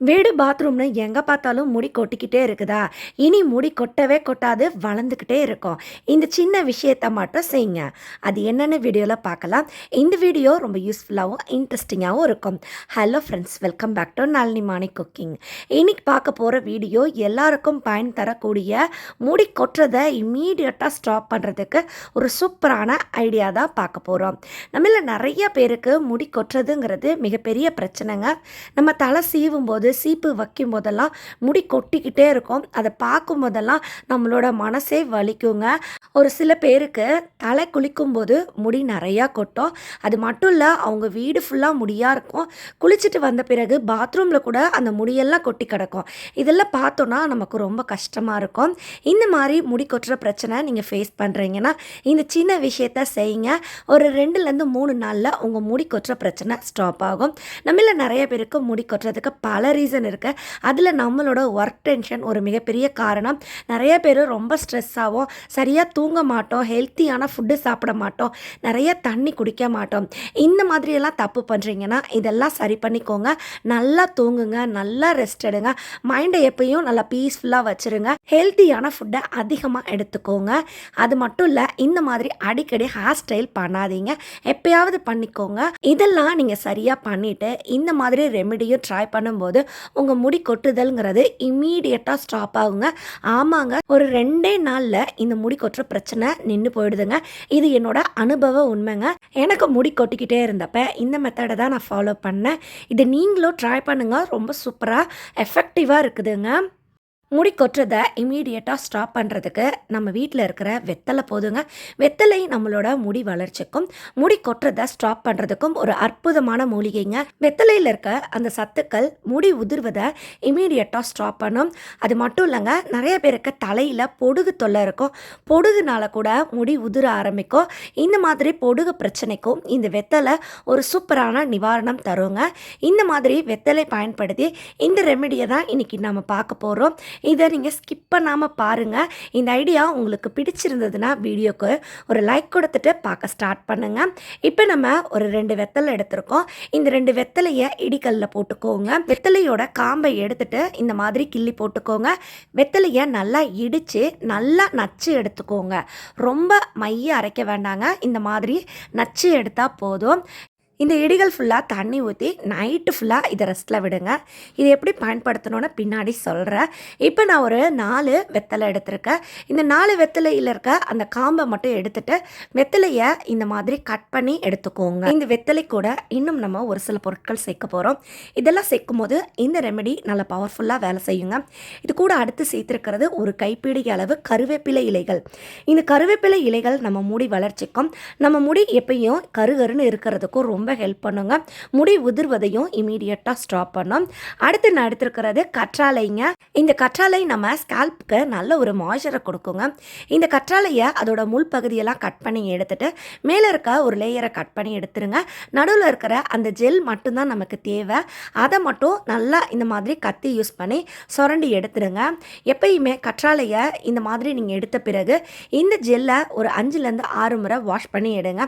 வீடு பாத்ரூம்னு எங்கே பார்த்தாலும் முடி கொட்டிக்கிட்டே இருக்குதா? இனி முடி கொட்டவே கொட்டாது வளர்ந்துக்கிட்டே இருக்கும். இந்த சின்ன விஷயத்த மட்டும் செய்யுங்க. அது என்னென்ன வீடியோவில் பார்க்கலாம். இந்த வீடியோ ரொம்ப யூஸ்ஃபுல்லாகவும் இன்ட்ரெஸ்டிங்காகவும் இருக்கும். Hello friends welcome back to Nalini Mani cooking இன்னைக்கு பார்க்க போகிற வீடியோ எல்லாருக்கும் பயன் தரக்கூடிய முடி கொட்டுறதை இம்மீடியட்டாக ஸ்டாப் பண்ணுறதுக்கு ஒரு சூப்பரான ஐடியா தான் பார்க்க போகிறோம் நம்மள நிறைய பேருக்கு முடி கொட்டுறதுங்கிறது மிகப்பெரிய பிரச்சனைங்க. நம்ம தலை சீவும் போது சீப்பு வைக்கும் போதெல்லாம் முடி கொட்டிக்கிட்டே இருக்கும். அதை பார்க்கும் போதெல்லாம் நம்மளோட மனசே வலிக்குங்க. ஒரு சில பேருக்கு தலை குளிக்கும் போது முடி நிறையா கொட்டும். அது மட்டும் இல்லை அவங்க வீடு ஃபுல்லாக முடியாக இருக்கும். குளிச்சுட்டு வந்த பிறகு பாத்ரூமில் கூட அந்த முடியெல்லாம் கொட்டி கிடக்கும். இதெல்லாம் பார்த்தோன்னா நமக்கு ரொம்ப கஷ்டமாக இருக்கும். இந்த மாதிரி முடி கொட்டுற பிரச்சனை நீங்கள் ஃபேஸ் பண்ணுறீங்கன்னா இந்த சின்ன விஷயத்த செய்யுங்க. ஒரு ரெண்டுலேருந்து மூணு நாளில் உங்கள் முடி கொட்டுற பிரச்சனை ஸ்டாப் ஆகும். நம்மள நிறைய பேருக்கு முடி கொட்டுறதுக்கு பல ரீசன் இருக்குது அதில் நம்மளோட ஒர்க் டென்ஷன் ஒரு மிகப்பெரிய காரணம். நிறைய பேர் ரொம்ப ஸ்ட்ரெஸ் ஆகும் சரியாக தூங்க மாட்டோம் ஹெல்த்தியான ஃபுட்டு சாப்பிட மாட்டோம் நிறைய தண்ணி குடிக்க மாட்டோம். இந்த மாதிரியெல்லாம் தப்பு பண்ணுறீங்கன்னா இதெல்லாம் சரி பண்ணிக்கோங்க. நல்லா தூங்குங்க நல்லா ரெஸ்ட் எடுங்க. மைண்டை எப்பயும் நல்லா பீஸ்ஃபுல்லாக வச்சுருங்க. ஹெல்த்தியான ஃபுட்டை அதிகமாக எடுத்துக்கோங்க. அது மட்டும் இல்லை இந்த மாதிரி அடிக்கடி ஹேர் ஸ்டைல் பண்ணாதீங்க. எப்பயாவது பண்ணிக்கோங்க. இதெல்லாம் நீங்கள் சரியாக பண்ணிவிட்டு இந்த மாதிரி ரெமெடியும் ட்ரை பண்ணும்போது உங்கள் முடி கொட்டுதல்ங்கிறது இம்மீடியட்டாக ஸ்டாப் ஆகுங்க. ஆமாங்க ஒரு ரெண்டே நாளில் இந்த முடி கொட்டுற பிரச்சனை நின்று போயிடுதுங்க. இது என்னோட அனுபவ உண்மைங்க. எனக்கு முடி கொட்டிக்கிட்டே இருந்தப்ப இந்த மெத்தடை தான் நான் ஃபாலோ பண்ணேன். இது நீங்களும் ட்ரை பண்ணுங்கள் ரொம்ப சூப்பராக எஃபெக்டிவாக இருக்குதுங்க. முடி கொட்டுறதை இமீடியட்டாக ஸ்டாப் பண்ணுறதுக்கு நம்ம வீட்டில் இருக்கிற வெத்தலை போதுங்க. வெத்தலை நம்மளோட முடி வளர்ச்சிக்கும் முடி கொட்டுறதை ஸ்டாப் பண்ணுறதுக்கும் ஒரு அற்புதமான மூலிகைங்க. வெத்தலையில் இருக்க அந்த சத்துக்கள் முடி உதிர்வதை இமீடியட்டாக ஸ்டாப் பண்ணும். அது மட்டும் இல்லைங்க நிறைய பேருக்கு தலையில் பொடுகு தொல்லை இருக்கும். பொடுகுனால கூட முடி உதிர ஆரம்பிக்கும். இந்த மாதிரி பொடுகு பிரச்சனைக்கும் இந்த வெத்தலை ஒரு சூப்பரான நிவாரணம் தருங்க. இந்த மாதிரி வெத்தலை பயன்படுத்தி இந்த ரெமெடியை தான் இன்றைக்கி நம்ம பார்க்க போகிறோம் இதை நீங்கள் ஸ்கிப் பண்ணாமல் பாருங்கள் இந்த ஐடியா உங்களுக்கு பிடிச்சிருந்ததுன்னா வீடியோக்கு ஒரு லைக் கொடுத்துட்டு பார்க்க ஸ்டார்ட் பண்ணுங்கள் இப்போ நம்ம ஒரு ரெண்டு வெத்தலை எடுத்திருக்கோம். இந்த ரெண்டு வெத்தலையை இடிக்கல்ல போட்டுக்கோங்க. வெத்தலையோட காம்பை எடுத்துட்டு இந்த மாதிரி கிள்ளி போட்டுக்கோங்க. வெத்தலையை நல்லா இடித்து நல்லா நச்சு எடுத்துக்கோங்க. ரொம்ப மைய அரைக்க வேண்டாங்க. இந்த மாதிரி நச்சு எடுத்தால் போதும். இந்த இடிகள் ஃபுல்லாக தண்ணி ஊற்றி நைட்டு ஃபுல்லாக இதை ரெஸ்ட்டில் விடுங்க. இது எப்படி பயன்படுத்தணும்னு பின்னாடி சொல்கிறேன் இப்போ நான் ஒரு நாலு வெத்தலை எடுத்திருக்கேன். இந்த நாலு வெத்தலையில் இருக்க அந்த காம்பை மட்டும் எடுத்துட்டு வெத்தலையை இந்த மாதிரி கட் பண்ணி எடுத்துக்கோங்க. இந்த வெத்தலை கூட இன்னும் நம்ம ஒரு சில பொருட்கள் சேர்க்க போகிறோம் இதெல்லாம் சேர்க்கும் போது இந்த ரெமெடி நல்லா பவர்ஃபுல்லாக வேலை செய்யுங்க. இது கூட அடுத்து சேர்த்துருக்கிறது ஒரு கைப்பிடி அளவு கருவேப்பிலை இலைகள். இந்த கருவேப்பிலை இலைகள் நம்ம முடி வளர்ச்சிக்கும் நம்ம முடி எப்பயும் கருகருன்னு இருக்கிறதுக்கும் ரொம்ப ரொம்ப ஹெல்ப் பண்ணுங்க. முடி உதிர்வதையும் இமீடியட்டாக ஸ்டாப் பண்ணும். அடுத்து நான் எடுத்துருக்கிறது கற்றாழைங்க. இந்த கற்றாழை நம்ம ஸ்கால்ப்க்கு நல்ல ஒரு மாய்ச்சரை கொடுக்குங்க. இந்த கற்றாழையை அதோட முள் பகுதியெல்லாம் கட் பண்ணி எடுத்துட்டு மேலே இருக்க ஒரு லேயரை கட் பண்ணி எடுத்துருங்க. நடுவில் இருக்கிற அந்த ஜெல் மட்டும்தான் நமக்கு தேவை. அதை மட்டும் நல்லா இந்த மாதிரி கத்தி யூஸ் பண்ணி சுரண்டி எடுத்துருங்க. எப்பயுமே கற்றாழையை இந்த மாதிரி நீங்கள் எடுத்த பிறகு இந்த ஜெல்லை ஒரு அஞ்சுலேருந்து ஆறு முறை வாஷ் பண்ணி எடுங்க.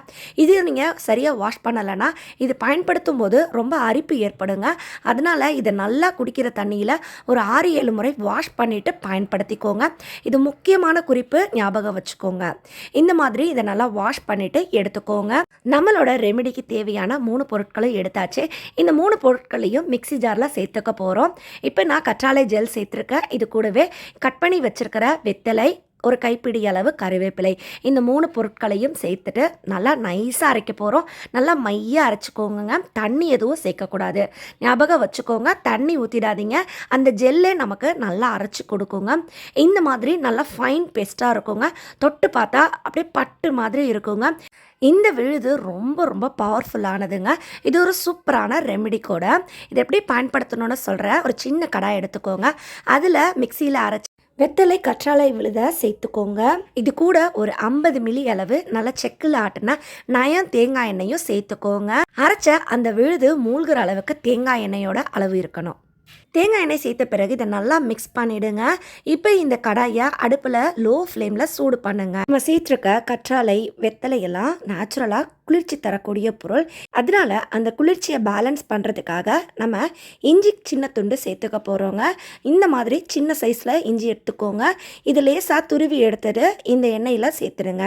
இது நீங்கள் சரியாக வாஷ் பண்ணலைன்னா இது பயன்படுத்தும் போது ரொம்ப அரிப்பு ஏற்படுங்க. அதனால் இதை நல்லா குடிக்கிற தண்ணியில் ஒரு ஆறு ஏழு முறை வாஷ் பண்ணிவிட்டு பயன்படுத்திக்கோங்க. இது முக்கியமான குறிப்பு ஞாபகம் வச்சுக்கோங்க. இந்த மாதிரி இதை நல்லா வாஷ் பண்ணிவிட்டு எடுத்துக்கோங்க. நம்மளோட ரெமெடிக்கு தேவையான மூணு பொருட்களும் எடுத்தாச்சு. இந்த மூணு பொருட்களையும் மிக்ஸி ஜாரில் சேர்த்துக்க போகிறோம் இப்போ நான் கற்றாழை ஜெல் சேர்த்துருக்கேன். இது கூடவே கட் பண்ணி வச்சிருக்கிற வெத்தலை ஒரு கைப்பிடி அளவு கருவேப்பிலை. இந்த மூணு பொருட்களையும் சேர்த்துட்டு நல்லா நைஸாக அரைக்க போகிறோம் நல்லா மையாக அரைச்சிக்கோங்க தண்ணி எதுவும் சேர்க்கக்கூடாது. ஞாபகம் வச்சுக்கோங்க. தண்ணி ஊற்றிடாதீங்க அந்த ஜெல்லே நமக்கு நல்லா அரைச்சி கொடுக்குங்க. இந்த மாதிரி நல்லா ஃபைன் பேஸ்ட்டாக இருக்குங்க. தொட்டு பார்த்தா அப்படியே பட்டு மாதிரி இருக்குங்க. இந்த விழுது ரொம்ப ரொம்ப பவர்ஃபுல்லானதுங்க இது ஒரு சூப்பரான ரெமெடி கூட. இது எப்படி பயன்படுத்தணும்னு சொல்கிறேன் ஒரு சின்ன கடாய் எடுத்துக்கோங்க. அதில் மிக்சியில் அரைச்சி வெத்தலை கற்றாழை விழுத சேர்த்துக்கோங்க. இது கூட ஒரு ஐம்பது மில்லி அளவு நல்ல செக்கில் ஆட்டின நயம் தேங்காய் எண்ணெயும் சேர்த்துக்கோங்க. அரைச்ச அந்த விழுது மூழ்கிற அளவுக்கு தேங்காய் எண்ணெயோட அளவு இருக்கணும். தேங்காய் எண்ணெய் சேர்த்த பிறகு இதை நல்லா மிக்ஸ் பண்ணிடுங்க. இப்போ இந்த கடாயை அடுப்பில் லோ ஃப்ளேமில் சூடு பண்ணுங்க. நம்ம சேர்த்துருக்க கற்றாழை வெத்தலையெல்லாம் நேச்சுரலாக குளிர்ச்சி தரக்கூடிய பொருள். அதனால அந்த குளிர்ச்சியை பேலன்ஸ் பண்ணுறதுக்காக நம்ம இஞ்சி சின்ன துண்டு சேர்த்துக்க போகிறோங்க இந்த மாதிரி சின்ன சைஸில் இஞ்சி எடுத்துக்கோங்க. இது லேசாக துருவி எடுத்துட்டு இந்த எண்ணெயில் சேர்த்துருங்க.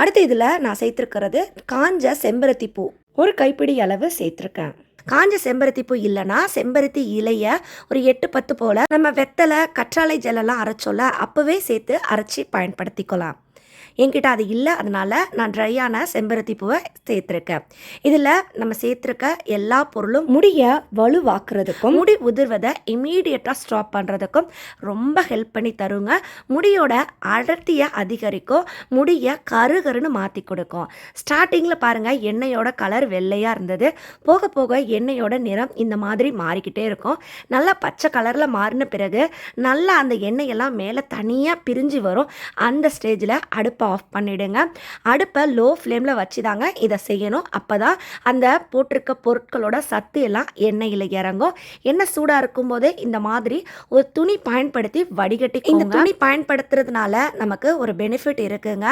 அடுத்து இதில் நான் சேர்த்துருக்கிறது காஞ்ச செம்பருத்தி பூ. ஒரு கைப்பிடி அளவு சேர்த்துருக்கேன். காஞ்ச செம்பருத்தி பூ இல்லைன்னா செம்பருத்தி இலைய ஒரு எட்டு பத்து போல் நம்ம வெத்தலை கற்றாழை ஜெல்லெல்லாம் அரைச்சோல்ல அப்போவே சேர்த்து அரைச்சி பயன்படுத்திக்கலாம். என்கிட்ட அது இல்லை அதனால நான் ட்ரையான செம்பருத்தி பூவை சேர்த்துருக்கேன். இதில் நம்ம சேர்த்துருக்க எல்லா பொருளும் முடியை வலுவாக்குறதுக்கும் முடி உதிர்வதை இமீடியட்டாக ஸ்டாப் பண்ணுறதுக்கும் ரொம்ப ஹெல்ப் பண்ணி தருங்க. முடியோட அடர்த்தியை அதிகரிக்கும் முடியை கருகருன்னு மாற்றி கொடுக்கும். ஸ்டார்டிங்கில் பாருங்கள் எண்ணெயோட கலர் வெள்ளையாக இருந்தது. போக போக எண்ணெயோட நிறம் இந்த மாதிரி மாறிக்கிட்டே இருக்கும். நல்லா பச்சை கலரில் மாறின பிறகு நல்லா அந்த எண்ணெயெல்லாம் மேலே தனியாக பிரிஞ்சு வரும். அந்த ஸ்டேஜில் அடுப்பை ஆஃப் பண்ணிவிடுங்க அடுப்பை லோ ஃப்ளேமில் வச்சு தாங்க இதை செய்யணும். அப்போ தான் அந்த போட்டிருக்க பொருட்களோட சத்து எல்லாம் எண்ணெயில் இறங்கும். எண்ணெய் சூடாக இருக்கும்போதே இந்த மாதிரி ஒரு துணி பயன்படுத்தி வடிகட்டி இந்த துணி பயன்படுத்துறதுனால நமக்கு ஒரு பெனிஃபிட் இருக்குங்க.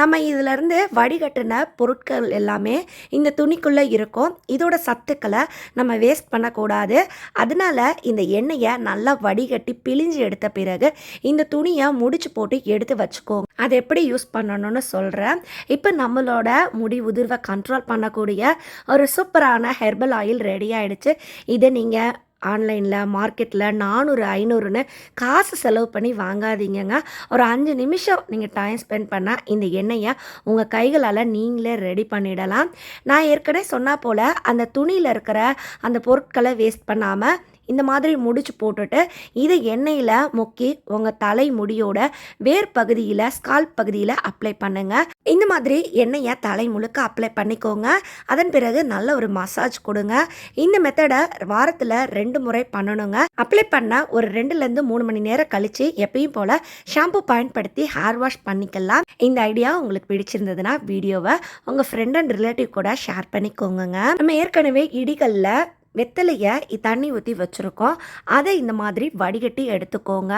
நம்ம இதிலேருந்து வடிகட்டின பொருட்கள் எல்லாமே இந்த துணிக்குள்ளே இருக்கும். இதோட சத்துக்களை நம்ம வேஸ்ட் பண்ணக்கூடாது. அதனால இந்த எண்ணெயை நல்லா வடிகட்டி பிழிஞ்சு எடுத்த பிறகு இந்த துணியை முடிச்சு போட்டு எடுத்து வச்சுக்கோங்க. அதை எப்படி யூஸ் பண்ணணும்னு சொல்கிறேன் இப்போ நம்மளோட முடி உதிர்வை கண்ட்ரோல் பண்ணக்கூடிய ஒரு சூப்பரான ஹெர்பல் ஆயில் ரெடி ஆகிடுச்சு இதை நீங்கள் ஆன்லைனில் மார்க்கெட்டில் நானூறு ஐநூறுன்னு காசு செலவு பண்ணி வாங்காதீங்கங்க. ஒரு அஞ்சு நிமிஷம் நீங்கள் டைம் ஸ்பெண்ட் பண்ணால் இந்த எண்ணெயை உங்கள் கைகளால் நீங்களே ரெடி பண்ணிடலாம். நான் ஏற்கனவே சொன்னால் போல் அந்த துணியில் இருக்கிற அந்த பொருட்களை வேஸ்ட் பண்ணாமல் இந்த மாதிரி முடிச்சு போட்டுட்டு இதை எண்ணெயில் முக்கி உங்கள் தலை முடியோட வேர் பகுதியில் ஸ்கால் பகுதியில் அப்ளை பண்ணுங்க. இந்த மாதிரி எண்ணெயை தலை முழுக்க அப்ளை பண்ணிக்கோங்க. அதன் பிறகு நல்ல ஒரு மசாஜ் கொடுங்க. இந்த மெத்தடை வாரத்தில் ரெண்டு முறை பண்ணணுங்க. அப்ளை பண்ண ஒரு ரெண்டுலேருந்து மூணு மணி நேரம் கழித்து எப்பயும் போல் ஷாம்பு பயன்படுத்தி ஹேர் வாஷ் பண்ணிக்கலாம். இந்த ஐடியா உங்களுக்கு பிடிச்சிருந்ததுன்னா வீடியோவை உங்கள் ஃப்ரெண்ட் அண்ட் ரிலேட்டிவ் கூட ஷேர் பண்ணிக்கோங்க நம்ம ஏற்கனவே இடிகளில் வெத்தலையை தண்ணி ஊற்றி வச்சுருக்கோம். அதை இந்த மாதிரி வடிகட்டி எடுத்துக்கோங்க.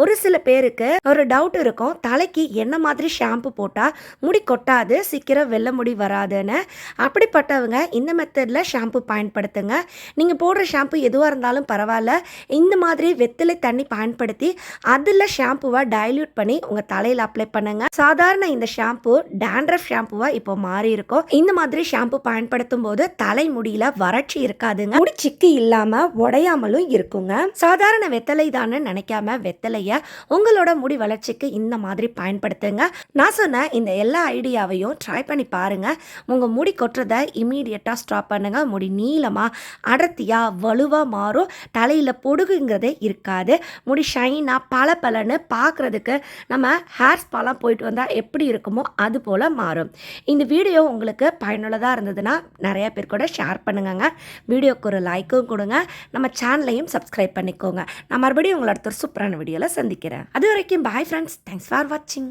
ஒரு சில பேருக்கு ஒரு டவுட் இருக்கும். தலைக்கு என்ன மாதிரி ஷாம்பு போட்டால் முடி கொட்டாது சீக்கிரம் வெள்ளை முடி வராதுன்னு. அப்படிப்பட்டவங்க இந்த மெத்தடில் ஷாம்பு பயன்படுத்துங்க. நீங்கள் போடுற ஷாம்பு எதுவாக இருந்தாலும் பரவாயில்ல. இந்த மாதிரி வெத்தலை தண்ணி பயன்படுத்தி அதில் ஷாம்புவை டைல்யூட் பண்ணி உங்கள் தலையில் அப்ளை பண்ணுங்க. சாதாரண இந்த ஷாம்பு டேண்ட்ரஃப் ஷாம்புவாக இப்போ மாறி இருக்கும் இந்த மாதிரி ஷாம்பு பயன்படுத்தும் போது தலைமுடியில் வறட்சி இருக்காதுங்க. முடி சிக்கி இல்லாம உடையாமலும் இருக்குங்க. சாதாரண வெத்தலை தானே நினைக்காம வெத்தலைய உங்களோட முடி வளர்ச்சிக்கு இந்த மாதிரி பயன்படுத்துங்க. நான் சொன்ன இந்த எல்லா ஐடியாவையும் ட்ரை பண்ணி பாருங்க. உங்க முடி கொட்டுறதை இமீடியட்டா ஸ்டாப் பண்ணுங்க. முடி நீளமா அடர்த்தியா வலுவா மாறும். தலையில பொடுகுங்கிறதே இருக்காது. முடி ஷைனா பல பலன்னு பார்க்கறதுக்கு நம்ம ஹேர் ஸ்பாலாம் போயிட்டு வந்தால் எப்படி இருக்குமோ அது போல் மாறும். இந்த வீடியோ உங்களுக்கு பயனுள்ளதாக இருந்ததுன்னா நிறைய பேர் கூட ஷேர் பண்ணுங்கங்க. வீடியோக்கு ஒரு லைக்கும் கொடுங்க. நம்ம சேனலையும் சப்ஸ்கிரைப் பண்ணிக்கோங்க. நான் மறுபடியும் உங்களை அடுத்த ஒரு சூப்பரான வீடியோவில் சந்திக்கிறேன். அது வரைக்கும் பாய் ஃப்ரெண்ட்ஸ் தேங்க்ஸ் ஃபார் வாட்சிங்